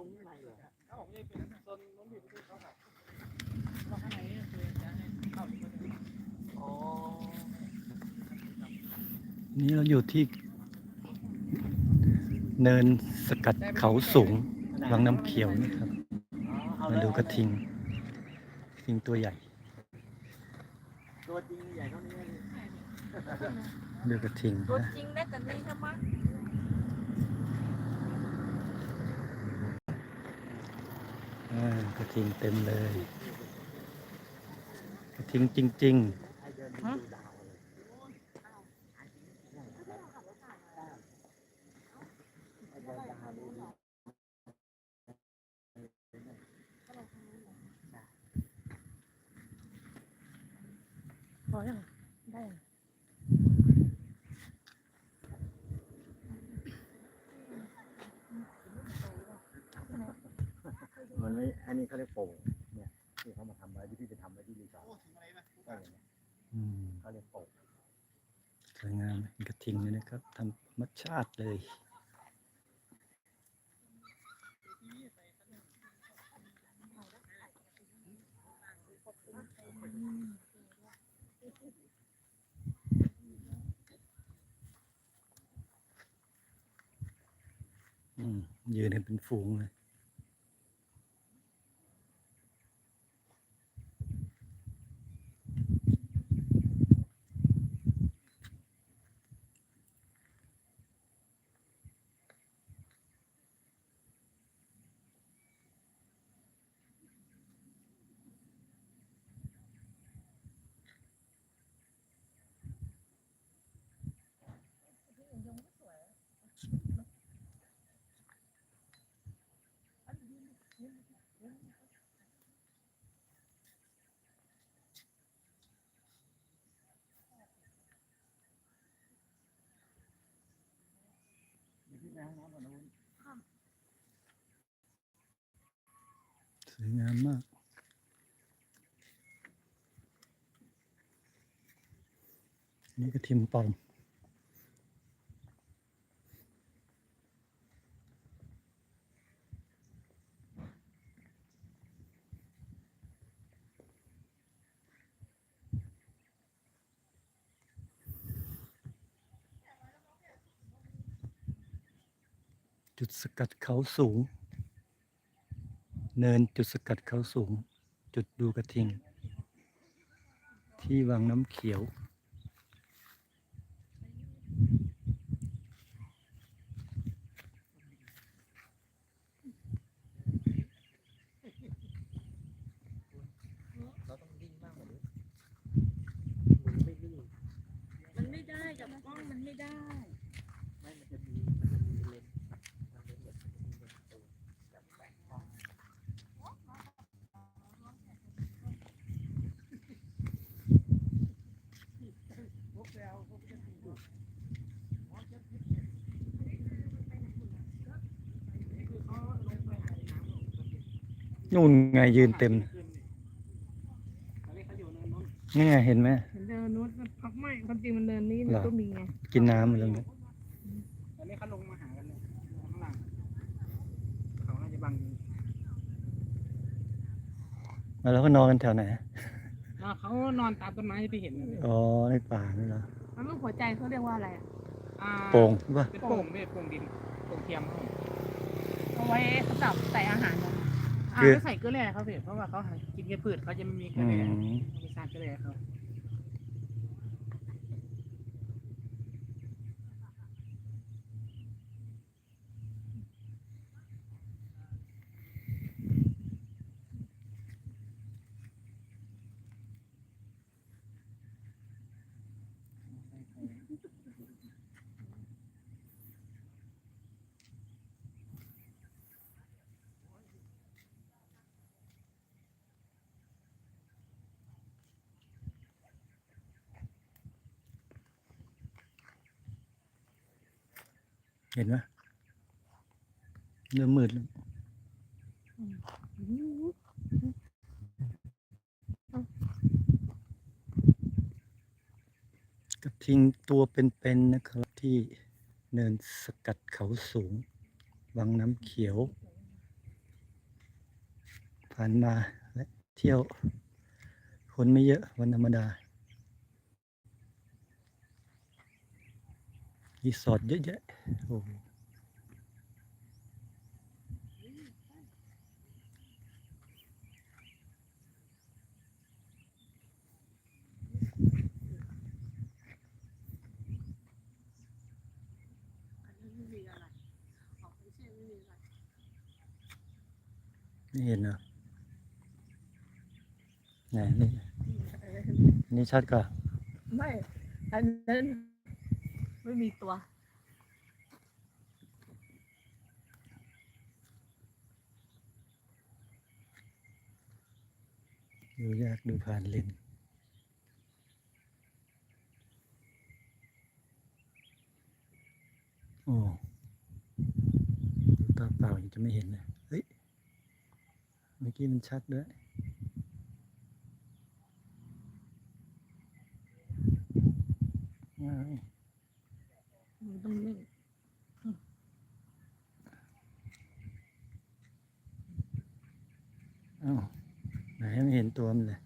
ซุ้มข้างในเลยถ้าผมจะเป็นโซนน้องบีบประตูเขาครับแล้วข้างในนี่คือจะให้เข้าถึงประตูอ๋อนี่เราอยู่ที่ เนินสกัดเขาสูงวังน้ำเขียวนี่ครับเอามาเลยดูกระทิงกระทิงตัวใหญ่ ตัวจริงใหญ่เท่านี้เลยดูกระทิงตัวนะ จริงได้แต่นี่ทำไม อ่ากระทิงเต็มเลยกระทิงจริงไอเดินดูดาวเลยไอเดินดาวดูดิพอยังได้ยัง มันไม่อันนี้เขาเรียกโป่งเนี่ยที่เขามาทำไว้ที่พี่ไปทำไว้ที่รีสอร์ทก็อย่างเงี้ยๆอืมเขาเรียกโป่งสวยงามเป็นกระทิงเลยนะครับทำธรรมชาติเลยอืมยืนกันเป็นฝูงเลย นี่ก็ทิมปอมจุดสกัดเขาสูง เนินจุดสกัดเขาสูง จุดดูกระทิง ที่วังน้ำเขียว เราต้องดิ้นมากกว่านี้ มันไม่ได้กับกล้องมันไม่ได้ ไม่มันจะมีมันจะมีเลนส์มันเป็นแบบมันมีเลนส์ตัวแบบแปะกล้อง นู่นไงยืนเต็มอันนี้เขาอยู่เนินนู้นนี่ไงเห็นไหมเดินนู้นพักไม่ความจริงมันเดินนี้มันเหรอก็มีไงกินน้ำอะไรเงี้ยอันนี้เขาลงมาหากันเลยข้างล่างเขาน่าจะบังอยู่แล้วก็นอนกันแถวไหนแล้วเขานอนตามต้นไม้ที่พี่เห็นนั่นเลยอ๋อในป่านี่เหรอมันรูปหัวใจเขาเรียกว่าอะไรอะอ่าโป่งใช่ป่ะเป็นโป่งไม่ใช่โป่งดินโป่งเทียมครับผมเอาไว้สำหรับใส่อาหารนะ อ่าไม่ใส่เกลือแร่เขาเพี่เพราะว่าเขาหากินแค่พืชเขาจะไม่มีเกลือือแร่มมีสารเกลือแร่เขา เห็นไหมเริ่มมืดแล้วกระทิงตัวเป็นๆนะครับที่เนินสกัดเขาสูง วังน้ำเขียว ผ่านมาและเที่ยวคนไม่เยอะวันธรรมดา รีสอร์ทเยอะแยะโอ้โหอันนี้ไม่มีอะไรออกไม่ใช่ไม่มีอะไรไม่เห็นเหรอไหนนี่นี่ชัดกว่า ไม่ อันนั้น ไม่มีตัว ดูยากดูผ่านเลนโอ้ตาเปล่ายังจะไม่เห็นเลยเฮ้ย เมื่อกี้มันชัดด้วยอ้า มันต้องเล่น อ้าวไหนไม่เห็น ตัวมันเลย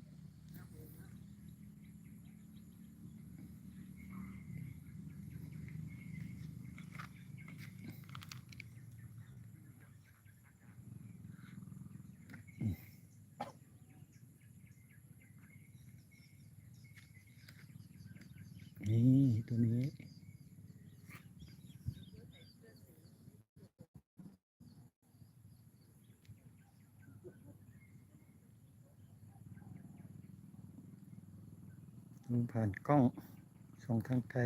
นี่ตัวนี้ ดูผ่านกล้องส่องทางไกล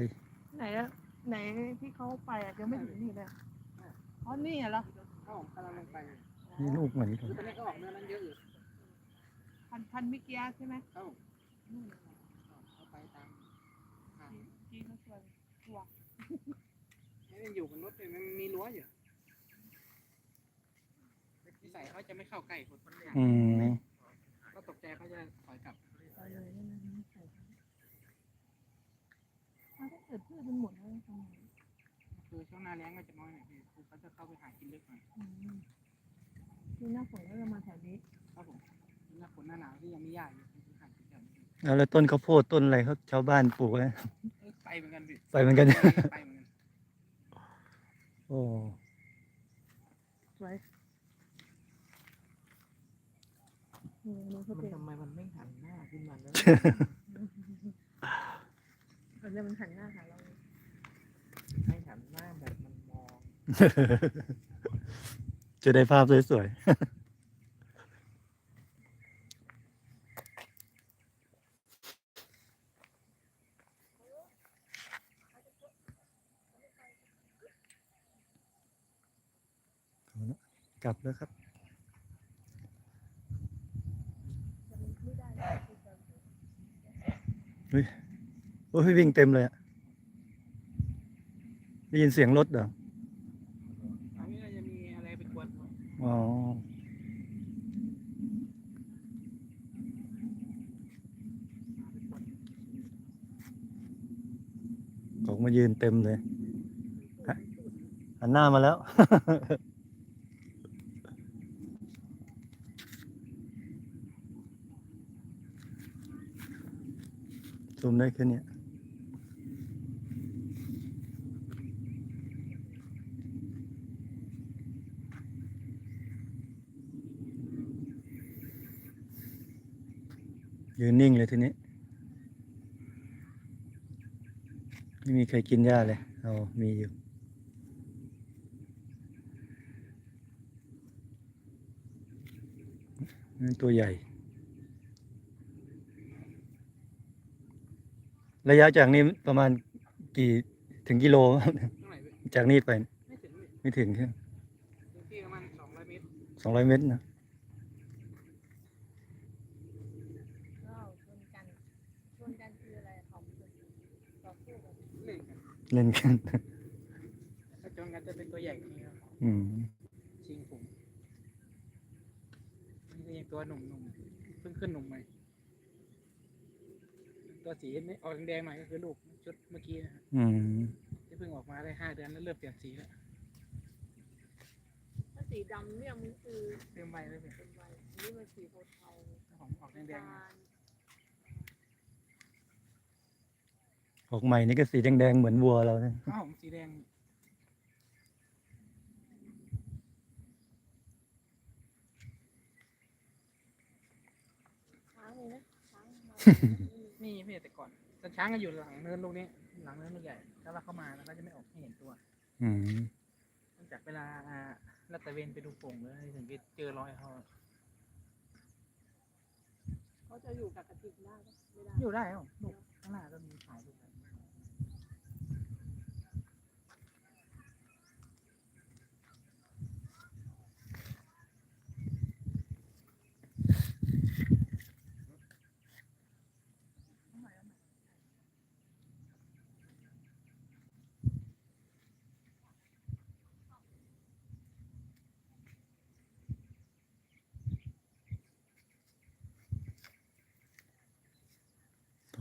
ไหนอะไหนที่เขาไปอะยังไม่ถึงนี่เลยอ๋อนี่เหรอเข้าผมกำลังลงไปนี่ลูกเหมือนกันคือตอนนี้ก็ออกเนื้อนั้นเยอะอยู่พันพันมิเกียใช่ไหมเข้านู่นเข้าไปตามทางที่เขาชวนทัวร์นี่ยังอยู่บนรถเลยมันมีรั้วอยู่นิสัยเขาจะไม่เข้าใกล้คนคนเนี่ยอืมก็ตกใจเขาจะถอยกลับ ไปเลยนั่นนะไม่ใส่ ถ้าเกิดพืชมันหมดแล้วทำไงคือช่วงหน้าแล้งก็จะน้อยหน่อยพี่คือเขาจะเข้าไปหากินลึกหน่อยอืมคือหน้าฝนก็จะมาแถวนี้ครับผมหน้าฝนหน้าหนาวที่ยังไม่ยากอยู่คือหากินแบบนี้เอาแล้วต้นข้าวโพดต้นอะไรเขาชาวบ้านปลูกไว้เอ้ยไปเหมือนกันพี่ไปเหมือนกัน ไปเหมือนกันโอ้สวยเออมันก็มันเป็นทำไมมันไม่หันหน้าขึ้นมาแล้วเออแล้วมันหันหน้าหาเราให้หันหน้าแบบมันมองจะได้ภาพสวยๆเอาละกลับแล้วครับเฮ้ยโอ้ยวิ่งเต็มเลยอะได้ยินเสียงรถเหรอ อันนี้น่าจะมีอะไรไปกวนเขาอ๋อ ของมายืนเต็มเลยฮะหันหน้ามาแล้ว ซูมได้แค่เนี้ย ยืนนิ่งเลยทีนี้ ไม่มีใครกินหญ้าเลยเอามีอยู่ นั่นตัวใหญ่ ระยะจากนี้ประมาณกี่ถึงกิโลตรงไหนพี่จากนี้ไป ไม่ถึงพี่ไม่ถึงแค่พื้นที่ประมาณสองร้อยเมตรสองร้อยเมตรนะ ว้าวชนกันชนกันคืออะไรของต่อสู้กัน เล่นกัน เล่นกันถ้าจนกันจะเป็นตัวใหญ่กว่านี้ครับอืมชิงผมนี่ก็ยังตัวหนุ่มๆเพิ่งขึ้นหนุ่มใหม่ตัวสีไม่ออกแดงๆหน่อยก็คือลูกชุดเมื่อกี้นะครับอืมที่เพิ่งออกมาได้ห้าเดือนแล้วเริ่มเปลี่ยนสีแล้วถ้าสีดำเนี่ยมันคือเต็มใบเลยพี่เป็นใบอันนี้มันสีเทาหอมออกๆแดงน้ำตาล ออกใหม่นี่ก็สีแดงๆเหมือนวัวเรานะๆข้าวหอมสีแดงช้างเลยนะช้างมานี่พี่แต่ก่อนแต่ช้างก็อยู่หลังเนินลูกนี้ หลังเนินลูกใหญ่ถ้าเราเข้ามาแล้วก็จะไม่ออกให้เห็นตัวอืมเนื่องจากเวลาอ่าลาดตระเวนไปดูโป่งเลยถึงไปเจอรอยเขาเขาจะอยู่กับกระติกได้ปะไม่ได้อยู่ได้ครับลูกข้างหน้าก็มีถ่ายรูปกัน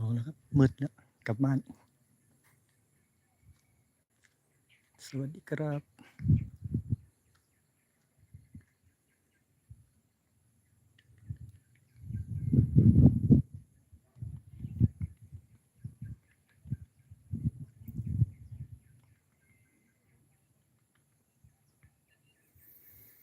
พอแล้วครับ มืดแล้วกลับบ้าน สวัสดีครับ